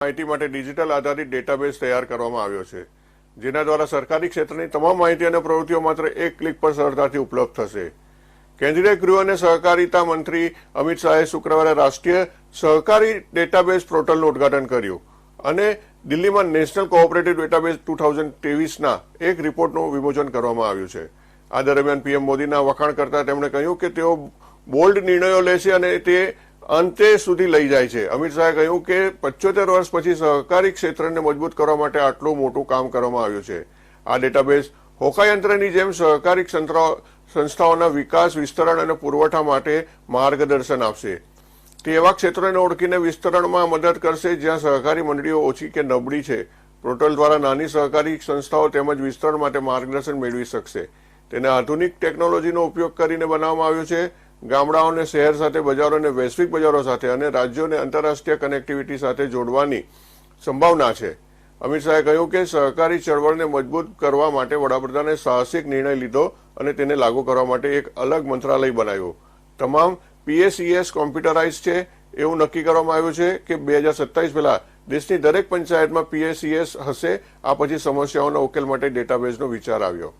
માહિતી માટે ડિજિટલ આધારિત ડેટાબેઝ તૈયાર કરવામાં આવ્યો છે, જેના દ્વારા સરકારી ક્ષેત્રની તમામ માહિતી અને પ્રવૃત્તિઓ માત્ર એક ક્લિક પર સરળતાથી ઉપલબ્ધ થશે. કેન્દ્રીય ગૃહ અને સહકારિતા મંત્રી અમિત શાહે શુક્રવારે રાષ્ટ્રીય સહકારી ડેટાબેઝ પોર્ટલનું ઉદઘાટન કર્યું અને દિલ્હીમાં national cooperative database two thousand ત્રેવીસના એક રિપોર્ટનું વિમોચન કરવામાં આવ્યું છે. આ દરમિયાન પીએમ મોદીના વખાણ કરતા તેમણે કહ્યું કે તેઓ બોલ્ડ નિર્ણયો લેશે અને તે અંતે સુધી લઈ જાય છે. અમિત શાહે કહ્યું કે પચોતેર વર્ષ પછી સહકારી ક્ષેત્રને મજબૂત કરવા માટે આટલું મોટું કામ કરવામાં આવ્યું છે. આ ડેટાબેઝ હોકાયંત્રની જેમ સહકારી સંસ્થાઓ- સંસ્થાઓના વિકાસ, વિસ્તરણ અને પુરવઠા માટે માર્ગદર્શન આપશે. તે એવા ક્ષેત્રોને ઓળખીને વિસ્તરણમાં મદદ કરશે જ્યાં સહકારી મંડળીઓ ઓછી કે નબળી છે. પોર્ટલ દ્વારા નાની સહકારી સંસ્થાઓ તેમજ વિસ્તરણ માટે માર્ગદર્શન મેળવી શકશે. તેને આધુનિક ટેકનોલોજીનો ઉપયોગ કરીને બનાવવામાં આવ્યો છે. ગામડાઓને શહેર સાથે, બજારો અને વૈશ્વિક બજારો સાથે અને રાજ્યોને આંતરરાષ્ટ્રીય કનેક્ટિવિટી સાથે જોડવાની સંભાવના છે. અમિત શાહે કહ્યું કે સહકારી ચળવળને મજબૂત કરવા માટે વડાપ્રધાને સાહસિક નિર્ણય લીધો અને તેને લાગુ કરવા માટે એક અલગ મંત્રાલય બનાવ્યું. તમામ પીએસઈએસ કોમ્પ્યુટરાઇઝ છે. એવું નક્કી કરવામાં આવ્યું છે કે બે હજાર સત્તાવીસ પહેલા દેશની દરેક પંચાયતમાં પીએસઈએસ હશે. આ પછી સમસ્યાઓના ઉકેલ માટે ડેટાબેઝનો વિચાર આવ્યો.